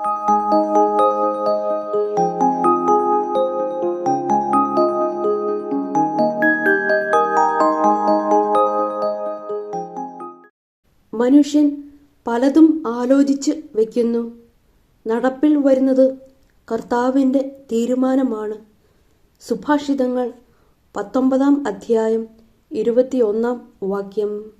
മനുഷ്യൻ പലതും ആലോചിച്ച് വയ്ക്കുന്നു നടപ്പിൽ വരുന്നത് കർത്താവിന്റെ തീരുമാനമാണ്. സുഭാഷിതങ്ങൾ പത്തൊമ്പതാം അധ്യായം ഇരുപത്തിയൊന്നാം വാക്യം.